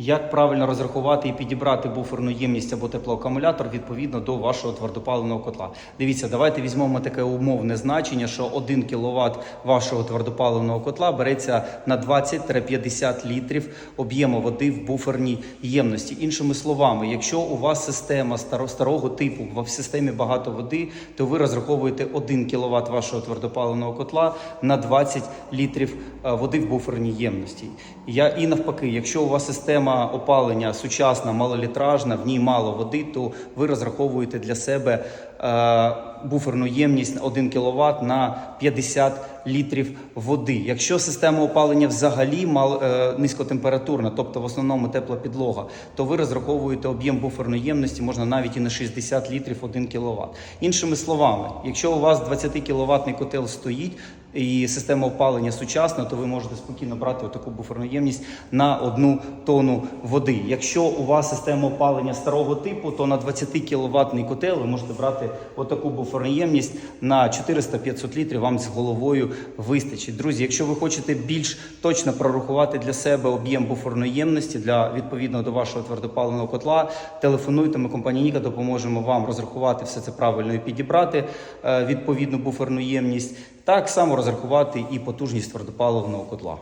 Як правильно розрахувати і підібрати буферну ємність або теплоакумулятор відповідно до вашого твердопаливного котла? Дивіться, давайте візьмемо таке умовне значення, що 1 кВт вашого твердопаливного котла береться на 20-50 літрів об'єму води в буферній ємності. Іншими словами, якщо у вас система старо- старого типу, в системі багато води, то ви розраховуєте 1 кВт вашого твердопаливного котла на 20 літрів е, води в буферній ємності. І навпаки, якщо у вас система опалення сучасна, малолітражна, в ній мало води, то ви розраховуєте для себе е, буферну ємність 1 кВт на 50 літрів води. Якщо система опалення взагалі мал, е, низькотемпературна, тобто в основному тепла підлога, то ви розраховуєте об'єм буферної ємності можна навіть і на 60 літрів 1 кВт. Іншими словами, якщо у вас 20 кВт котел стоїть і система опалення сучасна, то ви можете спокійно брати отаку буферну ємність на одну тонну води. Якщо у вас система опалення старого типу, то на 20 кВт котел ви можете брати отаку буферну ємність на 400-500 літрів. Вам з головою вистачить. Друзі, якщо ви хочете більш точно прорахувати для себе об'єм буферної ємності для відповідно до вашого твердопаливного котла, телефонуйте. Ми компанія Ніка допоможемо вам розрахувати все це правильно і підібрати е, відповідну буферну ємність. Так само розрахувати і потужність твердопаливного котла.